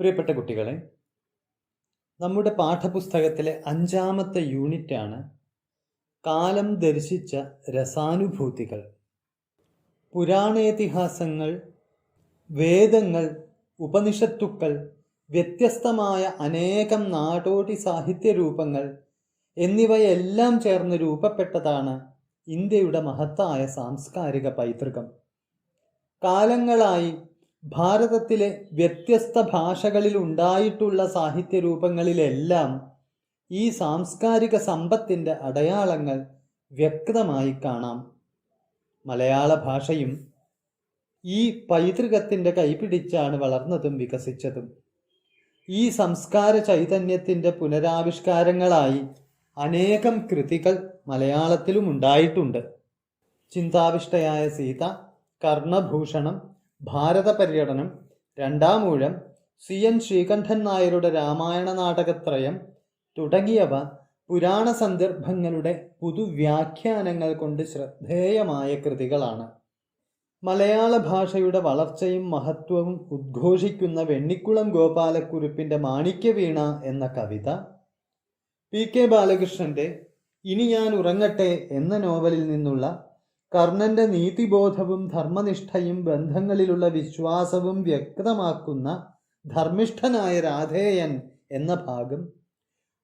പ്രിയപ്പെട്ട കുട്ടികളെ നമ്മുടെ പാഠപുസ്തകത്തിലെ അഞ്ചാമത്തെ യൂണിറ്റാണ് കാലം ദർശിച്ച രസാനുഭൂതികൾ. പുരാണേതിഹാസങ്ങൾ വേദങ്ങൾ ഉപനിഷത്തുക്കൾ വ്യത്യസ്തമായ അനേകം നാടോടി സാഹിത്യ രൂപങ്ങൾ എന്നിവയെല്ലാം ചേർന്ന് രൂപപ്പെട്ടതാണ് ഇന്ത്യയുടെ മഹത്തായ സാംസ്കാരിക പൈതൃകം. കാലങ്ങളായി ഭാരതത്തിലെ വ്യത്യസ്ത ഭാഷകളിൽ ഉണ്ടായിട്ടുള്ള സാഹിത്യ രൂപങ്ങളിലെല്ലാം ഈ സാംസ്കാരിക സമ്പത്തിന്റെ അടയാളങ്ങൾ വ്യക്തമായി കാണാം. മലയാള ഭാഷയും ഈ പൈതൃകത്തിന്റെ കൈപിടിച്ചാണ് വളർന്നതും വികസിച്ചതും. ഈ സംസ്കാര ചൈതന്യത്തിന്റെ പുനരാവിഷ്കാരങ്ങളായി അനേകം കൃതികൾ മലയാളത്തിലും ഉണ്ടായിട്ടുണ്ട്. ചിന്താവിഷ്ടയായ സീത കർണഭൂഷണം ഭാരത പര്യടനം രണ്ടാമൂഴം സി എൻ ശ്രീകണ്ഠൻ നായരുടെ രാമായണ നാടകത്രയം തുടങ്ങിയവ പുരാണ സന്ദർഭങ്ങളുടെ പുതുവ്യാഖ്യാനങ്ങൾ കൊണ്ട് ശ്രദ്ധേയമായ കൃതികളാണ്. മലയാള ഭാഷയുടെ വളർച്ചയും മഹത്വവും ഉദ്ഘോഷിക്കുന്ന വെണ്ണിക്കുളം ഗോപാലക്കുറിപ്പിന്റെ മാണിക്യവീണ എന്ന കവിത പി കെ ബാലകൃഷ്ണന്റെ ഇനി ഞാൻ ഉറങ്ങട്ടെ എന്ന നോവലിൽ നിന്നുള്ള കർണന്റെ നീതിബോധവും ധർമ്മനിഷ്ഠയും ബന്ധങ്ങളിലുള്ള വിശ്വാസവും വ്യക്തമാക്കുന്ന ധർമ്മിഷ്ഠനായ രാധേയൻ എന്ന ഭാഗം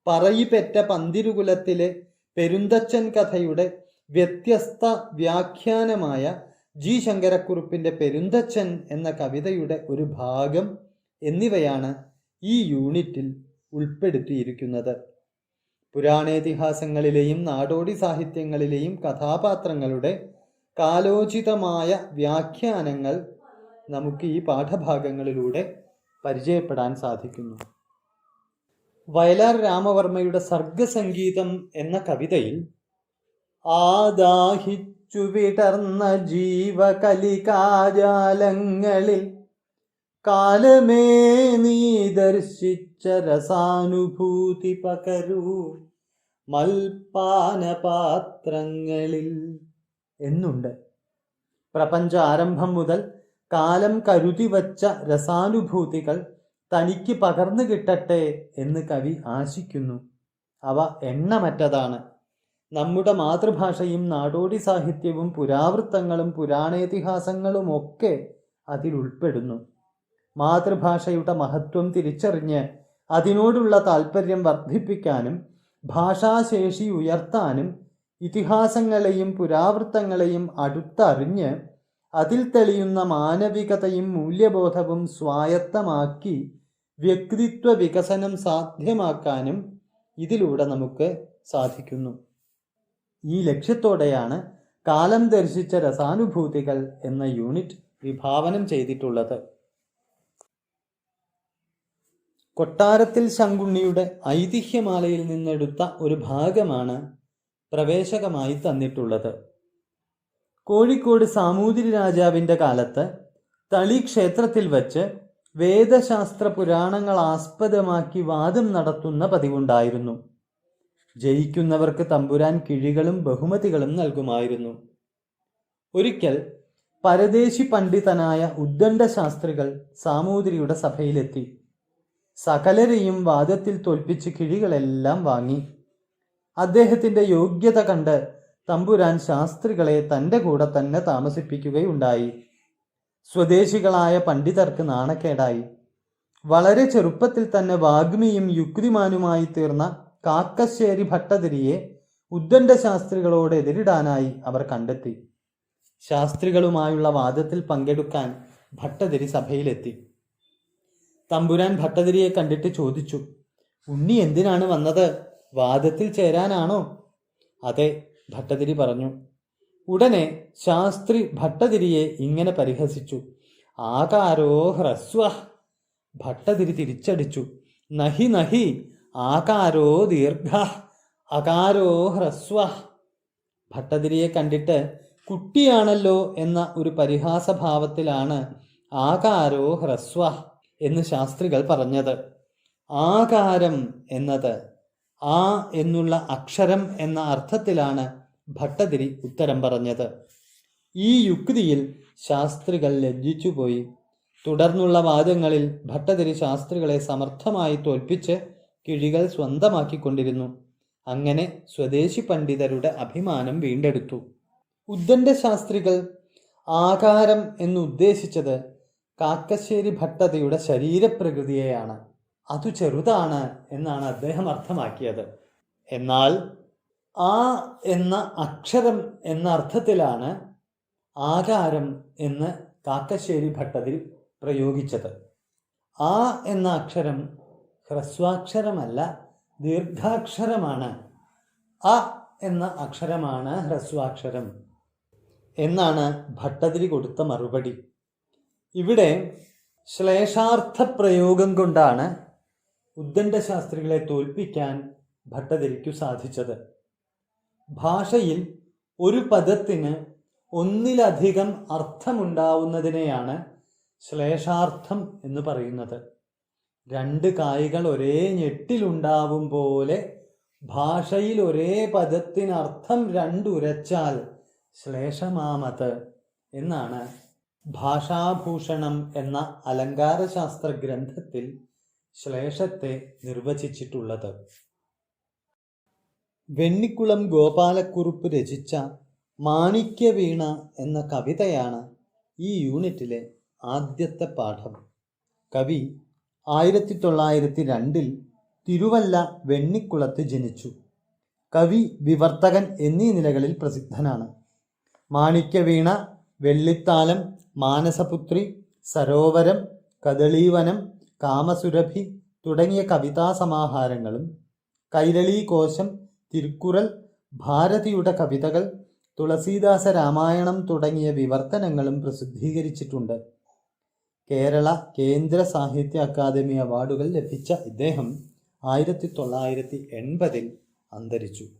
പറയിപ്പെറ്റ പന്തിരുകുലത്തിലെ പെരുന്തച്ചൻ കഥയുടെ വ്യത്യസ്ത വ്യാഖ്യാനമായ ജി ശങ്കരക്കുറുപ്പിന്റെ പെരുന്തച്ചൻ എന്ന കവിതയുടെ ഒരു ഭാഗം എന്നിവയാണ് ഈ യൂണിറ്റിൽ ഉൾപ്പെടുത്തിയിരിക്കുന്നത്. പുരാണേതിഹാസങ്ങളിലെയും നാടോടി സാഹിത്യങ്ങളിലെയും കഥാപാത്രങ്ങളുടെ കാലോചിതമായ വ്യാഖ്യാനങ്ങൾ നമുക്ക് ഈ പാഠഭാഗങ്ങളിലൂടെ പരിചയപ്പെടാൻ സാധിക്കുന്നു. വയലാർ രാമവർമ്മയുടെ സർഗസംഗീതം എന്ന കവിതയിൽ ആദാഹിച്ചു വിടർന്ന ജീവകലികാജാലങ്ങളിൽ കാലമേ നീ ദർശിച്ച രസാനുഭൂതി പകരൂ മൽപാനപാത്രങ്ങളിൽ എന്നുണ്ട്. പ്രപഞ്ച ആരംഭം മുതൽ കാലം കരുതി വച്ച രസാനുഭൂതികൾ തനിക്ക് പകർന്നു കിട്ടട്ടെ എന്ന് കവി ആശിക്കുന്നു. അവ എണ്ണമറ്റതാണ്. നമ്മുടെ മാതൃഭാഷയും നാടോടി സാഹിത്യവും പുരാവൃത്തങ്ങളും പുരാണേതിഹാസങ്ങളും ഒക്കെ അതിൽ ഉൾപ്പെടുന്നു. മാതൃഭാഷയുടെ മഹത്വം തിരിച്ചറിഞ്ഞ് അതിനോടുള്ള താല്പര്യം വർദ്ധിപ്പിക്കാനും ഭാഷാശേഷി ഉയർത്താനും ഇതിഹാസങ്ങളെയും പുരാവൃത്തങ്ങളെയും അടുത്തറിഞ്ഞ് അതിൽ തെളിയുന്ന മാനവികതയും മൂല്യബോധവും സ്വായത്തമാക്കി വ്യക്തിത്വ വികസനം സാധ്യമാക്കാനും ഇതിലൂടെ നമുക്ക് സാധിക്കുന്നു. ഈ ലക്ഷ്യത്തോടെയാണ് കാലം ദർശിച്ച രസാനുഭൂതികൾ എന്ന യൂണിറ്റ് വിഭാവനം ചെയ്തിട്ടുള്ളത്. കൊട്ടാരത്തിൽ ശങ്കുണ്ണിയുടെ ഐതിഹ്യമാലയിൽ നിന്നെടുത്ത ഒരു ഭാഗമാണ് പ്രവേശകമായി തന്നിട്ടുള്ളത്. കോഴിക്കോട് സാമൂതിരി രാജാവിന്റെ കാലത്ത് തളി ക്ഷേത്രത്തിൽ വച്ച് വേദശാസ്ത്ര പുരാണങ്ങൾ ആസ്പദമാക്കി വാദം നടത്തുന്ന പതിവുണ്ടായിരുന്നു. ജയിക്കുന്നവർക്ക് തമ്പുരാൻ കിഴികളും ബഹുമതികളും നൽകുമായിരുന്നു. ഒരിക്കൽ പരദേശി പണ്ഡിതനായ ഉദ്ദണ്ഡ ശാസ്ത്രികൾ സാമൂതിരിയുടെ സഭയിലെത്തി. സകലരെയും വാദത്തിൽ തോൽപ്പിച്ച് കിഴികളെല്ലാം വാങ്ങി. അദ്ദേഹത്തിന്റെ യോഗ്യത കണ്ട് തമ്പുരാൻ ശാസ്ത്രികളെ തന്റെ കൂടെ തന്നെ താമസിപ്പിക്കുകയുണ്ടായി. സ്വദേശികളായ പണ്ഡിതർക്ക് നാണക്കേടായി. വളരെ ചെറുപ്പത്തിൽ തന്നെ വാഗ്മിയും യുക്തിമാനുമായി തീർന്ന കാക്കശ്ശേരി ഭട്ടതിരിയെ ഉദ്ദണ്ഡ ശാസ്ത്രികളോട് എതിരിടാനായി അവർ കണ്ടെത്തി. ശാസ്ത്രികളുമായുള്ള വാദത്തിൽ പങ്കെടുക്കാൻ ഭട്ടതിരി സഭയിലെത്തി. തമ്പുരാൻ ഭട്ടതിരിയെ കണ്ടിട്ട് ചോദിച്ചു ഉണ്ണി എന്തിനാണ് വന്നത്? വാദത്തിൽ ചേരാനാണോ? അതെ ഭട്ടതിരി പറഞ്ഞു. ഉടനെ ശാസ്ത്രി ഭട്ടതിരിയെ ഇങ്ങനെ പരിഹസിച്ചു. ആകാരോ ഹ്രസ്വ ഭട്ടതിരി തിരിച്ചടിച്ചു. നഹി നഹി ആകാരോ ദീർഘ. അകാരോ ഹ്രസ്വ ഭട്ടതിരിയെ കണ്ടിട്ട് കുട്ടിയാണല്ലോ എന്ന ഒരു പരിഹാസഭാവത്തിലാണ് ആകാരോ ഹ്രസ്വ എന്ന് ശാസ്ത്രികൾ പറഞ്ഞത്. ആകാരം എന്നത്. ആ എന്നുള്ള അക്ഷരം എന്ന അർത്ഥത്തിലാണ് ഭട്ടതിരി ഉത്തരം പറഞ്ഞത്. ഈ യുക്തിയിൽ ശാസ്ത്രികൾ ലജ്ജിച്ചുപോയി. തുടർന്നുള്ള വാദങ്ങളിൽ ഭട്ടതിരി ശാസ്ത്രികളെ സമർത്ഥമായി തോൽപ്പിച്ച് കിഴികൾ സ്വന്തമാക്കിക്കൊണ്ടിരുന്നു. അങ്ങനെ സ്വദേശി പണ്ഡിതരുടെ അഭിമാനം വീണ്ടെടുത്തു. ഉദ്ധന്റെ ശാസ്ത്രികൾ ആകാരം എന്നുദ്ദേശിച്ചത് കാക്കശ്ശേരി ഭട്ടതിയുടെ ശരീരപ്രകൃതിയെയാണ്. അതു ചെറുതാണ് എന്നാണ് അദ്ദേഹം അർത്ഥമാക്കിയത്. എന്നാൽ ആ എന്ന അക്ഷരം എന്ന അർത്ഥത്തിലാണ് ആകാരം എന്ന് കാക്കശ്ശേരി ഭട്ടതിൽ പ്രയോഗിച്ചത്. ആ എന്ന അക്ഷരം ഹ്രസ്വാക്ഷരമല്ല ദീർഘാക്ഷരമാണ്. അ എന്ന അക്ഷരമാണ് ഹ്രസ്വാക്ഷരം എന്നാണ് ഭട്ടതിരി കൊടുത്ത മറുപടി. ഇവിടെ ശ്ലേഷാർത്ഥ പ്രയോഗം കൊണ്ടാണ് ഉദ്ദണ്ഡ ശാസ്ത്രികളെ തോൽപ്പിക്കാൻ ഭട്ടതിരിക്കു സാധിച്ചത്. ഭാഷയിൽ ഒരു പദത്തിന് ഒന്നിലധികം അർത്ഥമുണ്ടാവുന്നതിനെയാണ് ശ്ലേഷാർത്ഥം എന്ന് പറയുന്നത്. രണ്ട് കായികൾ ഒരേ ഞെട്ടിലുണ്ടാവും പോലെ ഭാഷയിൽ ഒരേ പദത്തിനർത്ഥം രണ്ടുരച്ചാൽ ശ്ലേഷമാമത് എന്നാണ് ഭാഷാഭൂഷണം എന്ന അലങ്കാരശാസ്ത്ര ഗ്രന്ഥത്തിൽ ശ്ലേഷത്തെ നിർവചിച്ചിട്ടുള്ളത്. വെണ്ണിക്കുളം ഗോപാലക്കുറുപ്പ് രചിച്ച മാണിക്യവീണ എന്ന കവിതയാണ് ഈ യൂണിറ്റിലെ ആദ്യത്തെ പാഠം. കവി ആയിരത്തി തൊള്ളായിരത്തി രണ്ടിൽ തിരുവല്ല വെണ്ണിക്കുളത്ത് ജനിച്ചു. കവി വിവർത്തകൻ എന്നീ നിലകളിൽ പ്രസിദ്ധനാണ്. മാണിക്യവീണ വെള്ളിത്താലം മാനസപുത്രി സരോവരം കദളീവനം കാമസുരഭി തുടങ്ങിയ കവിതാസമാഹാരങ്ങളും സമാഹാരങ്ങളും കൈരളീ കോശം തിരുക്കുറൽ ഭാരതിയുടെ കവിതകൾ തുളസീദാസ രാമായണം തുടങ്ങിയ വിവർത്തനങ്ങളും പ്രസിദ്ധീകരിച്ചിട്ടുണ്ട്. കേരള കേന്ദ്ര സാഹിത്യ അക്കാദമി അവാർഡുകൾ ലഭിച്ച ഇദ്ദേഹം ആയിരത്തി തൊള്ളായിരത്തി എൺപതിൽ അന്തരിച്ചു.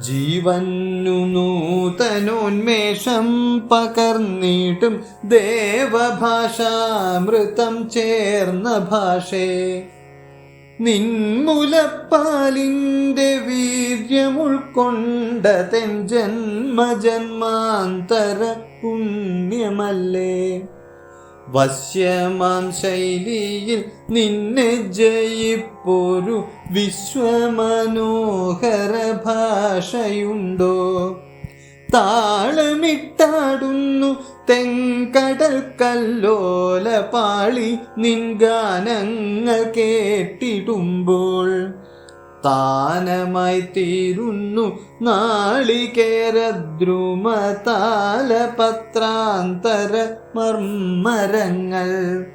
ജീവന്നു നൂതനോന്മേഷം പകർന്നിട്ടും ദേവഭാഷാമൃതം ചേർന്ന ഭാഷേ. നിൻമുലപ്പാലിന്റെ വീര്യമുൾക്കൊണ്ട തെൻ ജന്മജന്മാന്തര പുണ്യമല്ലേ. വശ്യമാം ശൈലിയിൽ നിന്നെ ജയിപ്പൊരു വിശ്വമനോഹര ഭാഷയുണ്ടോ? താളമിട്ടാടുന്നു തെങ്കടൽ കല്ലോല പാളി നിൻഗാനങ്ങൾ കേട്ടിടുമ്പോൾ താനമായി തീരുന്നു. നാളികേരദ്രുമതാല പത്രാന്തര മർമ്മരങ്ങൾ.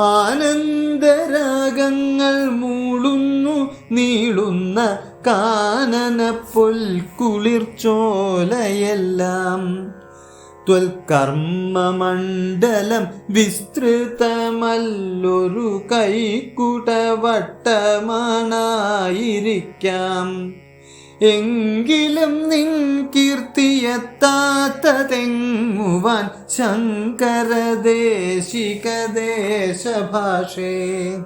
ആനന്ദരാഗങ്ങൾ മൂളുന്നു. നീളുന്ന കാനന പുൽക്കുളിർച്ചോലയെല്ലാം ത്വൽക്കർമ്മമണ്ഡലം വിസ്തൃതമല്ലൊരു കൈക്കുടവട്ടമാണായിരിക്കാം എങ്കിലും നിൻ കീർത്തിയെത്താത്തതെങ്ങുവാൻ ശങ്കരദേശികദേശഭാഷേ.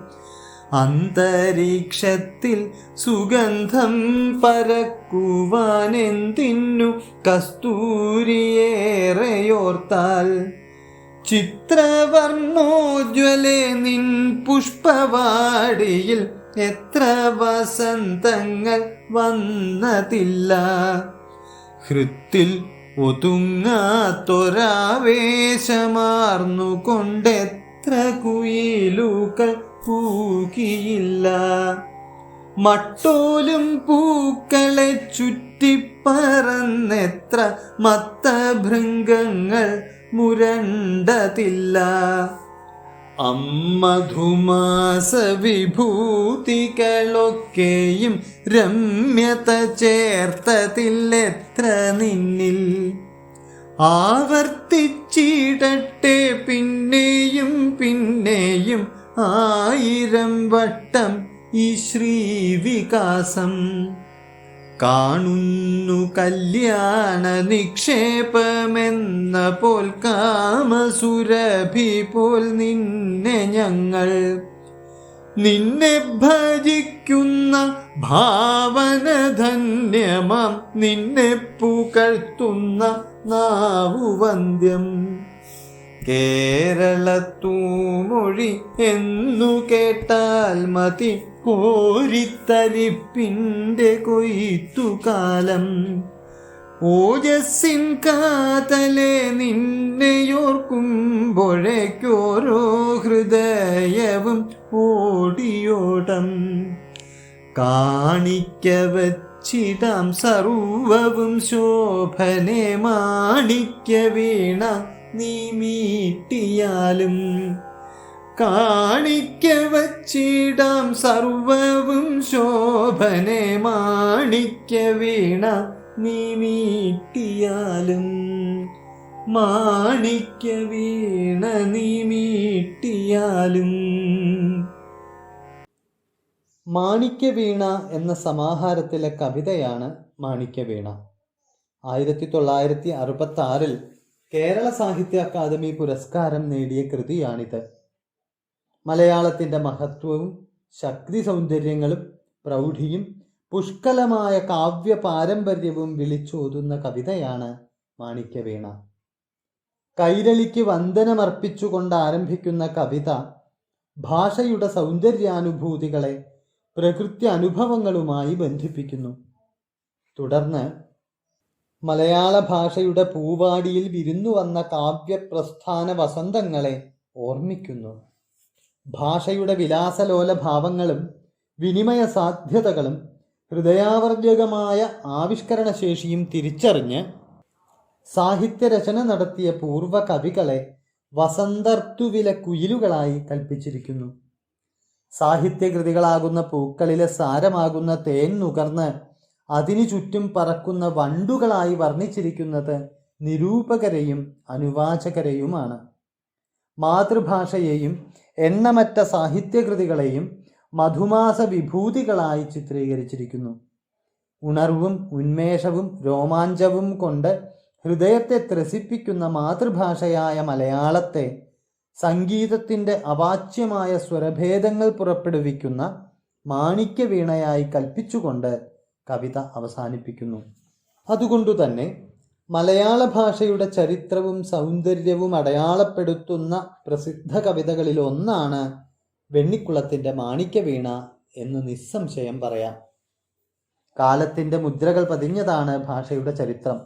അന്തരീക്ഷത്തിൽ സുഗന്ധം പരക്കുവാൻ പരക്കുവാനെന്തിന്നു? കസ്തൂരിയേറെയോർത്താൽ ചിത്രവർണോജ്വലെ നിൻ പുഷ്പവാടിയിൽ എത്ര വസന്തങ്ങൾ വന്നതില്ല. ഹൃത്തിൽ ഒതുങ്ങാത്തൊരാവേശമാർന്നു കൊണ്ടെത്ര കുയിലുകൾ പൂക്കിയില്ല. മട്ടോലും പൂക്കളെ ചുറ്റിപ്പറന്നെത്ര മത്തഭൃംഗങ്ങൾ മുരണ്ടതില്ല. അമ്മധുമാസ വിഭൂതികളൊക്കെയും രമ്യത ചേർത്തതില്ലെത്ര നിന്നിൽ. ആവർത്തിച്ചിടട്ടെ പിന്നെയും പിന്നെയും ആയിരം വട്ടം ഈ ശ്രീവികാസം. കാണുന്നു കല്യാണ നിക്ഷേപമെന്ന പോൽ കാമസുരഭി പോൽ നിന്നെ ഞങ്ങൾ. നിന്നെ ഭജിക്കുന്ന ഭാവന ധന്യമാം നിന്നെ പുകഴ്ത്തുന്ന നാവുവന്ധ്യം. കേരളത്തൂമൊഴി എന്നു കേട്ടാൽ മതി കോരിത്തരിപ്പിന്റെ കൊയ്ത്തുകാലം. ഓജസ്സിൻ കാതലെ നിന്നെയോർക്കുമ്പോഴേക്കോരോ ഹൃദയവും ഓടിയോടം. കാണിക്ക വച്ചിടാം സർവവും ശോഭനെ മാണിക്യ വീണ നീ മീട്ടിയാലും കാണിക്ക വച്ചിടാം സർവവും ശോഭനെ മാണിക്ക വീണ നീ മീട്ടിയാലും മാണിക്ക വീണ നീ മീട്ടിയാലും. മാണിക്യവീണ എന്ന സമാഹാരത്തിലെ കവിതയാണ് മാണിക്യവീണ ആയിരത്തി തൊള്ളായിരത്തി അറുപത്തി ആറിൽ കേരള സാഹിത്യ അക്കാദമി പുരസ്കാരം നേടിയ കൃതിയാണിത്. മലയാളത്തിന്റെ മഹത്വവും ശക്തി സൗന്ദര്യങ്ങളും പ്രൗഢിയും പുഷ്കലമായ കാവ്യ പാരമ്പര്യവും വിളിച്ചോതുന്ന കവിതയാണ് മാണിക്യവീണ. കൈരളിക്ക് വന്ദനമർപ്പിച്ചുകൊണ്ട് ആരംഭിക്കുന്ന കവിത ഭാഷയുടെ സൗന്ദര്യാനുഭൂതികളെ പ്രകൃതി അനുഭവങ്ങളുമായി ബന്ധിപ്പിക്കുന്നു. തുടർന്ന് മലയാള ഭാഷയുടെ പൂവാടിയിൽ വിരുന്നു വന്ന കാവ്യപ്രസ്ഥാന വസന്തങ്ങളെ ഓർമ്മിക്കുന്നു. ഭാഷയുടെ വിലാസലോല ഭാവങ്ങളും വിനിമയ സാധ്യതകളും ഹൃദയാവർജകമായ ആവിഷ്കരണശേഷിയും തിരിച്ചറിഞ്ഞ് സാഹിത്യരചന നടത്തിയ പൂർവ കവികളെ വസന്തർത്തുവില കുയിലുകളായി കൽപ്പിച്ചിരിക്കുന്നു. സാഹിത്യകൃതികളാകുന്ന പൂക്കളിലെ സാരമാകുന്ന തേൻ നുകർന്ന് അതിനു ചുറ്റും പറക്കുന്ന വണ്ടുകളായി വർണിച്ചിരിക്കുന്നത് നിരൂപകരെയും അനുവാചകരെയുമാണ്. മാതൃഭാഷയെയും എണ്ണമറ്റ സാഹിത്യകൃതികളെയും മധുമാസ വിഭൂതികളായി ചിത്രീകരിച്ചിരിക്കുന്നു. ഉണർവും ഉന്മേഷവും രോമാഞ്ചവും കൊണ്ട് ഹൃദയത്തെ ത്രസിപ്പിക്കുന്ന മാതൃഭാഷയായ മലയാളത്തെ സംഗീതത്തിന്റെ അവാച്യമായ സ്വരഭേദങ്ങൾ പുറപ്പെടുവിക്കുന്ന മാണിക്യവീണയായി കൽപ്പിച്ചുകൊണ്ട് കവിത അവസാനിപ്പിക്കുന്നു. അതുകൊണ്ടുതന്നെ മലയാള ഭാഷയുടെ ചരിത്രവും സൗന്ദര്യവും അടയാളപ്പെടുത്തുന്ന പ്രസിദ്ധ കവിതകളിൽ ഒന്നാണ് വെണ്ണിക്കുളത്തിന്റെ മാണിക്യവീണ എന്ന് നിസ്സംശയം പറയാം. കാലത്തിന്റെ മുദ്രകൾ പതിഞ്ഞതാണ് ഭാഷയുടെ ചരിത്രം.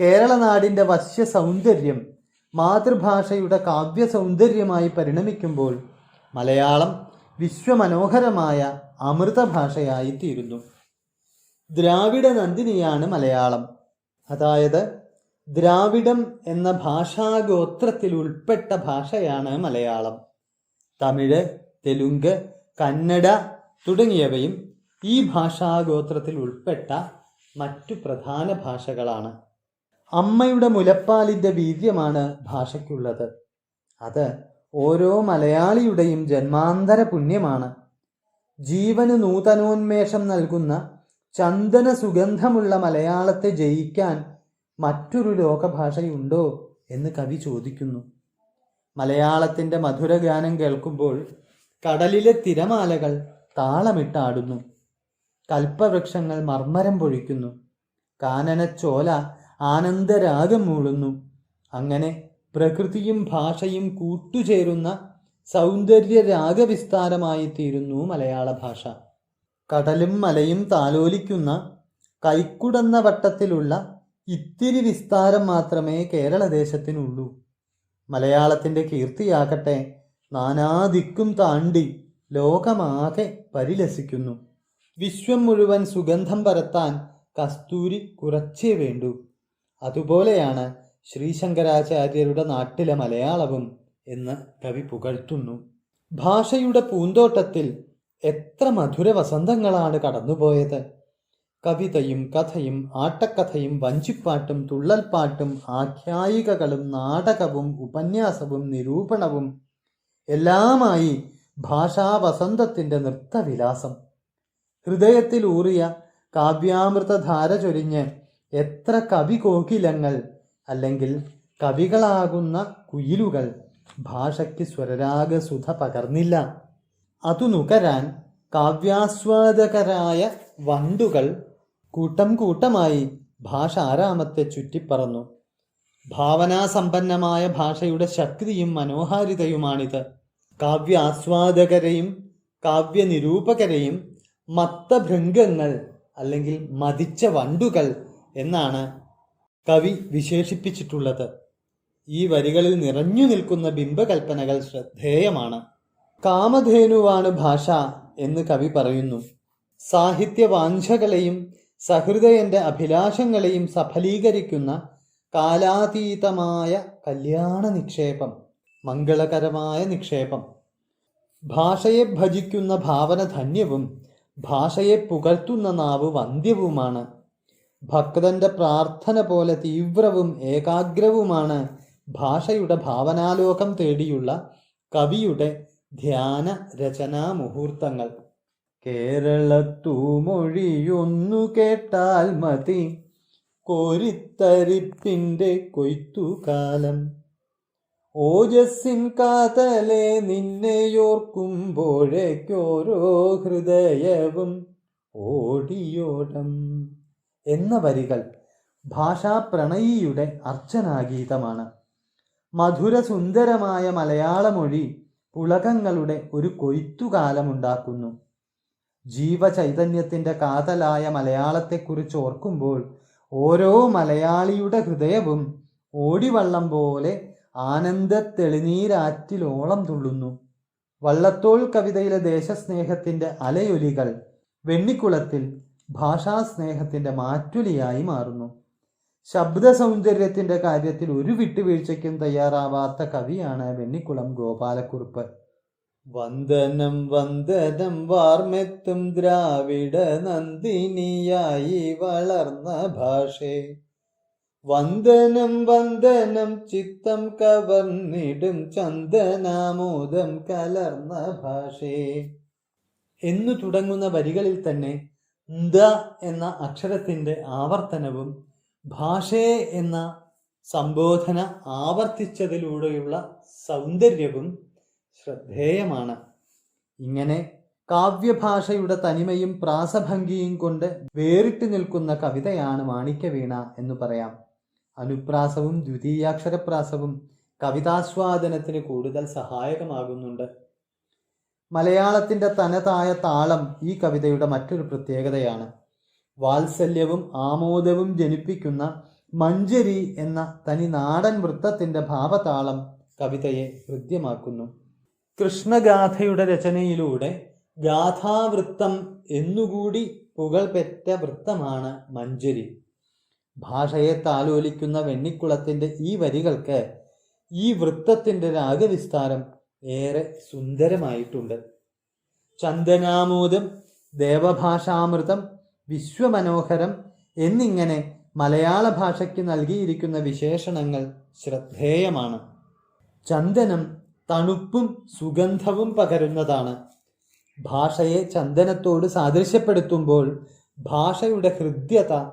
കേരള നാടിന്റെ വശ്യ സൗന്ദര്യം മാതൃഭാഷയുടെ കാവ്യ സൗന്ദര്യമായി പരിണമിക്കുമ്പോൾ മലയാളം വിശ്വമനോഹരമായ അമൃത ഭാഷയായി ദ്രാവിഡ നന്ദിനിയാണ് മലയാളം? അതായത് ദ്രാവിഡം എന്ന ഭാഷാഗോത്രത്തിൽ ഉൾപ്പെട്ട ഭാഷയാണ് മലയാളം. തമിഴ് തെലുങ്ക് കന്നഡ തുടങ്ങിയവയും ഈ ഭാഷാഗോത്രത്തിൽ ഉൾപ്പെട്ട മറ്റു പ്രധാന ഭാഷകളാണ്. അമ്മയുടെ മുലപ്പാലിന്റെ വീര്യമാണ് ഭാഷയ്ക്കുള്ളത്. അത് ഓരോ മലയാളിയുടെയും ജന്മാന്തര പുണ്യമാണ് ജീവന് നൂതനോന്മേഷം നൽകുന്ന ചന്ദന സുഗന്ധമുള്ള മലയാളത്തെ ജയിക്കാൻ മറ്റൊരു ലോകഭാഷയുണ്ടോ എന്ന് കവി ചോദിക്കുന്നു. മലയാളത്തിന്റെ മധുരഗാനം കേൾക്കുമ്പോൾ കടലിലെ തിരമാലകൾ താളമിട്ടാടുന്നു. കൽപ്പവൃക്ഷങ്ങൾ മർമ്മരം പൊഴിക്കുന്നു. കാനനച്ചോല ആനന്ദരാഗം മൂളുന്നു. അങ്ങനെ പ്രകൃതിയും ഭാഷയും കൂട്ടുചേരുന്ന സൗന്ദര്യ രാഗവിസ്താരമായി തീരുന്നു മലയാള ഭാഷ. കടലും മലയും താലോലിക്കുന്ന കൈക്കുടന്ന വട്ടത്തിലുള്ള ഇത്തിരി വിസ്താരം മാത്രമേ കേരളദേശത്തിനുള്ളൂ. മലയാളത്തിന്റെ കീർത്തിയാകട്ടെ നാനാദിക്കും താണ്ടി ലോകമാകെ പരിലസിക്കുന്നു. വിശ്വം മുഴുവൻ സുഗന്ധം പരത്താൻ കസ്തൂരി കുറച്ചേ വേണ്ടു. അതുപോലെയാണ് ശ്രീശങ്കരാചാര്യരുടെ നാട്ടിലെ മലയാളവും എന്ന് കവി പുകഴ്ത്തുന്നു. ഭാഷയുടെ പൂന്തോട്ടത്തിൽ എത്ര മധുര വസന്തങ്ങളാണ് കടന്നുപോയത്. കവിതയും കഥയും ആട്ടക്കഥയും വഞ്ചിപ്പാട്ടും തുള്ളൽപ്പാട്ടും ആഖ്യായികകളും നാടകവും ഉപന്യാസവും നിരൂപണവും എല്ലാമായി ഭാഷാവസന്തത്തിന്റെ നൃത്തവിലാസം. ഹൃദയത്തിൽ ഊറിയ കാവ്യാമൃതധാര ചൊരിഞ്ഞ് എത്ര കവി കോകിലങ്ങൾ അല്ലെങ്കിൽ കവികളാകുന്ന കുയിലുകൾ ഭാഷയ്ക്ക് സ്വരരാഗസുധ പകർന്നില്ല. അതു നുകരാൻ കാവ്യാസ്വാദകരായ വണ്ടുകൾ കൂട്ടം കൂട്ടമായി ഭാഷ ആരാമത്തെ ചുറ്റിപ്പറന്നു. ഭാവനാസമ്പന്നമായ ഭാഷയുടെ ശക്തിയും മനോഹാരിതയുമാണിത്. കാവ്യാസ്വാദകരെയും കാവ്യനിരൂപകരെയും മത്തഭൃംഗങ്ങൾ അല്ലെങ്കിൽ മതിച്ച വണ്ടുകൾ എന്നാണ് കവി വിശേഷിപ്പിച്ചിട്ടുള്ളത്. ഈ വരികളിൽ നിറഞ്ഞു നിൽക്കുന്ന ബിംബകൽപ്പനകൾ ശ്രദ്ധേയമാണ്. കാമധേനുവാണ് ഭാഷ എന്ന് കവി പറയുന്നു. സാഹിത്യ സാഹിത്യവാഞ്ചകളെയും സഹൃദയന്റെ അഭിലാഷങ്ങളെയും സഫലീകരിക്കുന്ന കാലാതീതമായ കല്യാണ നിക്ഷേപം മംഗളകരമായ നിക്ഷേപം. ഭാഷയെ ഭജിക്കുന്ന ഭാവന ധന്യവും ഭാഷയെ പുകഴ്ത്തുന്ന നാവ് വന്ധ്യവുമാണ്. ഭക്തന്റെ പ്രാർത്ഥന പോലെ തീവ്രവും ഏകാഗ്രവുമാണ് ഭാഷയുടെ ഭാവനാലോകം തേടിയുള്ള കവിയുടെ ധ്യാന രചനാ മുഹൂർത്തങ്ങൾ. കേരളത്തു മൊഴിയൊന്നു കേട്ടാൽ മതി. കോരിത്തരിപ്പിന്റെ കൊയ്ത്തുകാലം. ഓജസ്സിൻ കാതലെ നിന്നെയോർക്കുമ്പോഴേക്കോരോ ഹൃദയവും ഓടിയോടം. എന്ന വരികൾ ഭാഷാപ്രണയിയുടെ അർച്ചനാഗീതമാണ്. മധുരസുന്ദരമായ മലയാളമൊഴി പുളകങ്ങളുടെ ഒരു കൊയ്ത്തുകാലമുണ്ടാക്കുന്നു. ജീവചൈതന്യത്തിന്റെ കാതലായ മലയാളത്തെക്കുറിച്ച് ഓർക്കുമ്പോൾ ഓരോ മലയാളിയുടെ ഹൃദയവും ഓടിവള്ളം പോലെ ആനന്ദ തെളിനീരാറ്റിലോളം തുള്ളുന്നു. വള്ളത്തോൾ കവിതയിലെ ദേശസ്നേഹത്തിന്റെ അലയൊലികൾ വെണ്ണിക്കുളത്തിൽ ഭാഷാസ്നേഹത്തിന്റെ മാറ്റുലിയായി മാറുന്നു. ശബ്ദ സൗന്ദര്യത്തിന്റെ കാര്യത്തിൽ ഒരു വിട്ടുവീഴ്ചയ്ക്കും തയ്യാറാവാത്ത കവിയാണ് വെണ്ണിക്കുളം ഗോപാലക്കുറുപ്പ്. വന്ദനം വന്ദനം വാർമെത്തും ദ്രാവിഡ നന്ദിനിയായി വളർന്ന ഭാഷേ. വന്ദനം വന്ദനം ചിത്തം കവർന്നിടും ചന്ദനാമോദം കലർന്ന ഭാഷേ. എന്നു തുടങ്ങുന്ന വരികളിൽ തന്നെ ദ എന്ന അക്ഷരത്തിന്റെ ആവർത്തനവും ഭാഷേ എന്ന സംബോധന ആവർത്തിച്ചതിലൂടെയുള്ള സൗന്ദര്യവും ശ്രദ്ധേയമാണ്. ഇങ്ങനെ കാവ്യഭാഷയുടെ തനിമയും പ്രാസഭംഗിയും കൊണ്ട് വേറിട്ട് നിൽക്കുന്ന കവിതയാണ് മാണിക്യവീണ എന്ന് പറയാം. അനുപ്രാസവും ദ്വിതീയാക്ഷരപ്രാസവും കവിതാസ്വാദനത്തിന് കൂടുതൽ സഹായകമാകുന്നുണ്ട്. മലയാളത്തിന്റെ തനതായ താളം ഈ കവിതയുടെ മറ്റൊരു പ്രത്യേകതയാണ്. വാത്സല്യവും ആമോദവും ജനിപ്പിക്കുന്ന മഞ്ജരി എന്ന തനി നാടൻ വൃത്തത്തിന്റെ ഭാവതാളം കവിതയെ ഹൃദ്യമാക്കുന്നു. കൃഷ്ണഗാഥയുടെ രചനയിലൂടെ ഗാഥാവൃത്തം എന്നുകൂടി പുകൾപെറ്റ വൃത്തമാണ് മഞ്ജരി. ഭാഷയെ താലോലിക്കുന്ന വെണ്ണിക്കുളത്തിന്റെ ഈ വരികൾക്ക് ഈ വൃത്തത്തിന്റെ രാഗവിസ്താരം ഏറെ സുന്ദരമായിട്ടുണ്ട്. ചന്ദനാമോദം ദേവഭാഷാമൃതം വിശ്വമനോഹരം എന്നിങ്ങനെ മലയാള ഭാഷയ്ക്ക് നൽകിയിരിക്കുന്ന വിശേഷണങ്ങൾ ശ്രദ്ധേയമാണ്. ചന്ദനം തണുപ്പും സുഗന്ധവും പകരുന്നതാണ്. ഭാഷയെ ചന്ദനത്തോട് സാദൃശ്യപ്പെടുത്തുമ്പോൾ ഭാഷയുടെ ഹൃദ്യത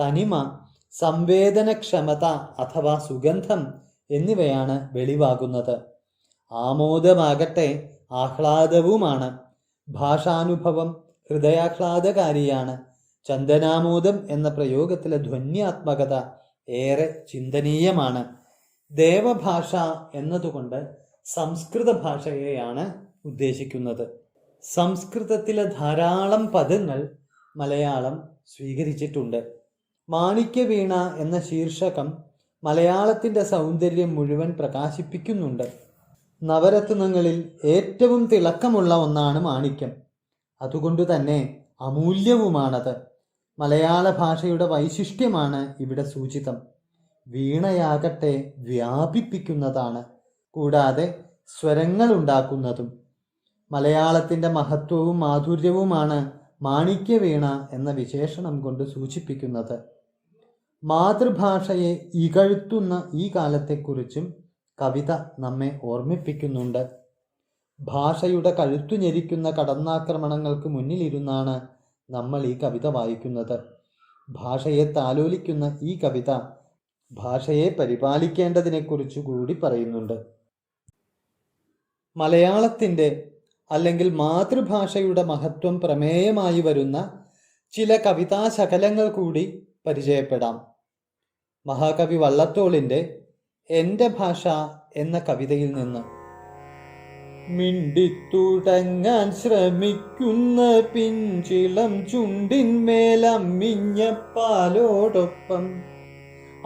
തനിമ സംവേദനക്ഷമത അഥവാ സുഗന്ധം എന്നിവയാണ് വെളിവാകുന്നത്. ആമോദമാകട്ടെ ആഹ്ലാദവുമാണ്. ഭാഷാനുഭവം ഹൃദയാഹ്ലാദകാരിയാണ്. ചന്ദനാമോദം എന്ന പ്രയോഗത്തിലെ ധ്വന്യാത്മകത ഏറെ ചിന്തനീയമാണ്. ദേവഭാഷ എന്നതുകൊണ്ട് സംസ്കൃത ഭാഷയെയാണ് ഉദ്ദേശിക്കുന്നത്. സംസ്കൃതത്തിലെ ധാരാളം പദങ്ങൾ മലയാളം സ്വീകരിച്ചിട്ടുണ്ട്. മാണിക്യവീണ എന്ന ശീർഷകം മലയാളത്തിന്റെ സൗന്ദര്യം മുഴുവൻ പ്രകാശിപ്പിക്കുന്നുണ്ട്. നവരത്നങ്ങളിൽ ഏറ്റവും തിളക്കമുള്ള ഒന്നാണ് മാണിക്യം. അതുകൊണ്ട് തന്നെ അമൂല്യവുമാണത്. മലയാള ഭാഷയുടെ വൈശിഷ്ട്യമാണ് ഇവിടെ സൂചിതം. വീണയാകട്ടെ വ്യാപിപ്പിക്കുന്നതാണ് കൂടാതെ സ്വരങ്ങൾ ഉണ്ടാക്കുന്നതും മലയാളത്തിന്റെ മഹത്വവും മാധുര്യവുമാണ് മാണിക്യവീണ എന്ന വിശേഷണം കൊണ്ട് സൂചിപ്പിക്കുന്നത്. മാതൃഭാഷയെ ഇകഴ്ത്തുന്ന ഈ കാലത്തെക്കുറിച്ചും കവിത നമ്മെ ഓർമ്മിപ്പിക്കുന്നുണ്ട്. ഭാഷയുടെ കഴുത്തു ഞെരിക്കുന്ന കടന്നാക്രമണങ്ങൾക്ക് മുന്നിലിരുന്നാണ് നമ്മൾ ഈ കവിത വായിക്കുന്നത്. ഭാഷയെ താലോലിക്കുന്ന ഈ കവിത ഭാഷയെ പരിപാലിക്കേണ്ടതിനെക്കുറിച്ച് കൂടി പറയുന്നുണ്ട്. മലയാളത്തിന്റെ അല്ലെങ്കിൽ മാതൃഭാഷയുടെ മഹത്വം പ്രമേയമായി വരുന്ന ചില കവിതാശകലങ്ങൾ കൂടി പരിചയപ്പെടാം. മഹാകവി വള്ളത്തോളിന്റെ എന്റെ ഭാഷ എന്ന കവിതയിൽ നിന്ന്. മിണ്ടിത്തുടങ്ങാൻ ശ്രമിക്കുന്ന പിഞ്ചിളം ചുണ്ടിന്മേലമ്മിഞ്ഞപ്പാലോടൊപ്പം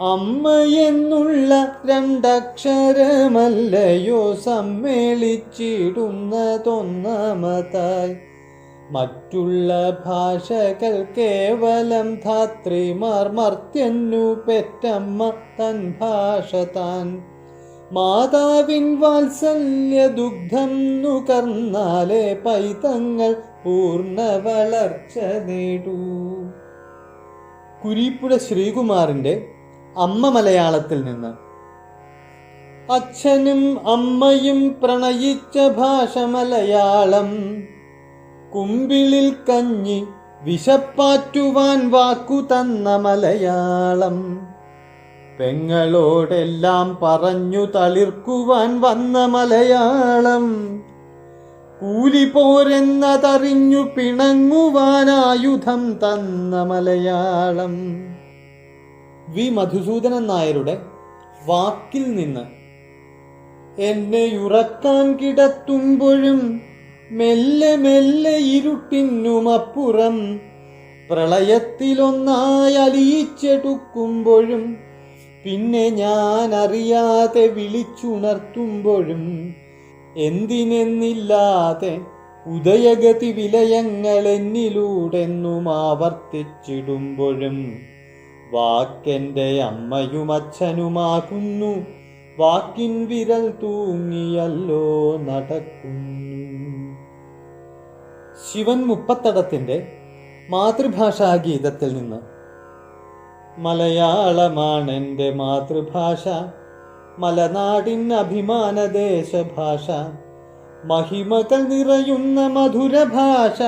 അമ്മ എന്നുള്ള രണ്ടക്ഷരമല്ലയോ സമ്മേളിച്ചിടുന്നതൊന്നാമതായി. മറ്റുള്ള ഭാഷകൾ കേവലം ധാത്രിമാർ മർത്യന്നു പെറ്റമ്മ തൻ ഭാഷ താൻ. മാതാവിൻ വാത്സല്യ ദുഗ്ധം നുകർന്നാലേ പൈതങ്ങൾ പൂർണ വളർച്ച നേടൂ. കുരീപ്പുഴ ശ്രീകുമാറിന്റെ അമ്മ മലയാളത്തിൽ നിന്ന്. അച്ഛനും അമ്മയും പ്രണയിച്ച ഭാഷ മലയാളം. കുമ്പിളിൽ കഞ്ഞി വിശപ്പാറ്റുവാൻ വാക്കു തന്ന മലയാളം. പെങ്ങളോടെല്ലാം പറഞ്ഞു തളിർക്കുവാൻ വന്ന മലയാളം. കൂലി പോരെന്നതറിഞ്ഞു പിണങ്ങുവാനായുധം തന്ന മലയാളം. വി. മധുസൂദനൻ നായരുടെ വാക്കിൽ നിന്ന് എന്നെ ഉറക്കാൻ കിടത്തുമ്പോഴും മെല്ലെ മെല്ലെ ഇരുട്ടിനുമപ്പുറം പ്രളയത്തിലൊന്നായി അലിയിച്ചെടുക്കുമ്പോഴും പിന്നെ ഞാൻ അറിയാതെ വിളിച്ചുണർത്തുമ്പോഴും എന്തിനെന്നില്ലാതെ ഉദയഗതി വിലയങ്ങൾ എന്നിലൂടെന്നും ആവർത്തിച്ചിടുമ്പോഴും വാക്കെന്റെ അമ്മയും അച്ഛനുമാകുന്നു. വാക്കിൻ വിരൽ തൂങ്ങിയല്ലോ നടക്കുന്നു. ശിവൻ മുപ്പത്തടത്തിന്റെ മാതൃഭാഷാ ഗീതത്തിൽ നിന്ന് മലയാളമാണെന്റെ മാതൃഭാഷ. മലനാടിൻ അഭിമാന ദേശഭാഷ. മഹിമകൾ നിറയുന്ന മധുര ഭാഷ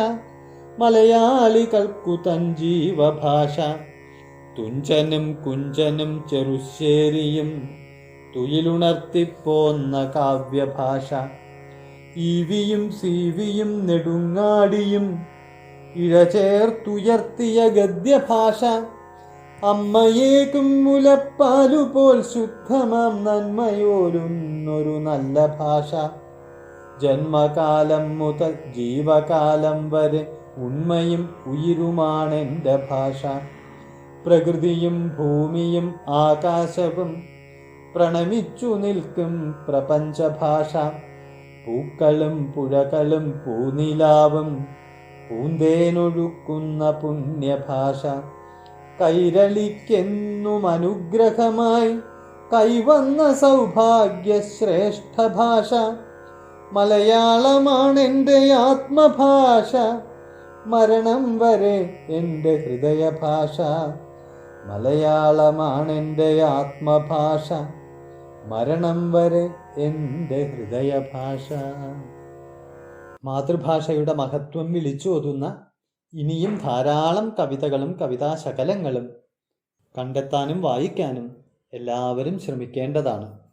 മലയാളികൾക്കു തൻ ജീവഭാഷ. തുഞ്ചനും കുഞ്ചനും ചെറുശ്ശേരിയും തുയിലുണർത്തിപ്പോന്ന കാവ്യഭാഷ. ഈവിയും സീവിയും നെടുങ്ങാടിയും ഇഴചേർത്തുയർത്തിയ ഗദ്യഭാഷ. അമ്മയേക്കും മുലപ്പാലു പോൽ ശുദ്ധമാം നന്മയോരുന്നൊരു നല്ല ഭാഷ. ജന്മകാലം മുതൽ ജീവകാലം വരെ ഉണ്മയും ഉயிருമാണെന്റെ ഭാഷ. പ്രകൃതിയും ഭൂമിയും ആകാശവും പ്രണമിച്ചു നിൽക്കും പ്രപഞ്ചഭാഷ. പൂക്കളും പുഴകളും പൂനിലാവും പൂന്തേനൊഴുക്കുന്ന പുണ്യഭാഷ. കൈരളിക്കെന്നും അനുഗ്രഹമായി കൈവന്ന സൗഭാഗ്യശ്രേഷ്ഠ ഭാഷ മലയാളമാണെന്റെ ആത്മഭാഷ മരണം വരെ എന്റെ ഹൃദയഭാഷ. മലയാളമാണെന്റെ ആത്മഭാഷ മരണം വരെ എന്റെ ഹൃദയഭാഷ. മാതൃഭാഷയുടെ മഹത്വം വിളിച്ചോതുന്ന ഇനിയും ധാരാളം കവിതകളും കവിതാശകലങ്ങളും കണ്ടെത്താനും വായിക്കാനും എല്ലാവരും ശ്രമിക്കേണ്ടതാണ്.